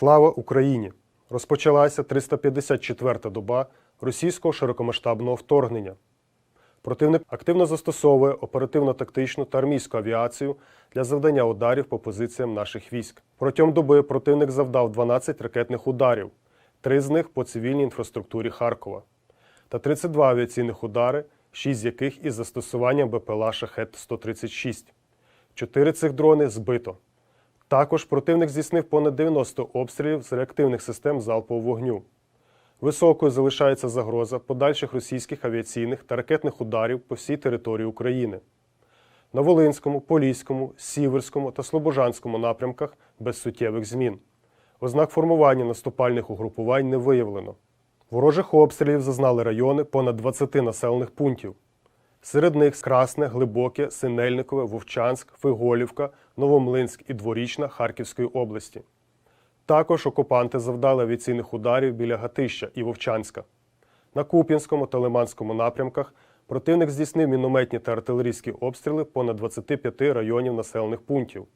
Слава Україні! Розпочалася 354-та доба російського широкомасштабного вторгнення. Противник активно застосовує оперативно-тактичну та армійську авіацію для завдання ударів по позиціям наших військ. Протягом доби противник завдав 12 ракетних ударів, три з них по цивільній інфраструктурі Харкова, та 32 авіаційних удари, 6 з яких із застосуванням БПЛА Шахет-136. Чотири цих дрони збито. Також противник здійснив понад 90 обстрілів з реактивних систем залпового вогню. Високою залишається загроза подальших російських авіаційних та ракетних ударів по всій території України. На Волинському, Поліському, Сіверському та Слобожанському напрямках без суттєвих змін. Ознак формування наступальних угрупувань не виявлено. Ворожих обстрілів зазнали райони понад 20 населених пунктів. Серед них Красне, Глибоке, Синельникове, Вовчанськ, Фиголівка, Новомлинськ і Дворічна Харківської області. Також окупанти завдали авіаційних ударів біля Гатища і Вовчанська. На Куп'янському та Лиманському напрямках противник здійснив мінометні та артилерійські обстріли понад 25 районів населених пунктів.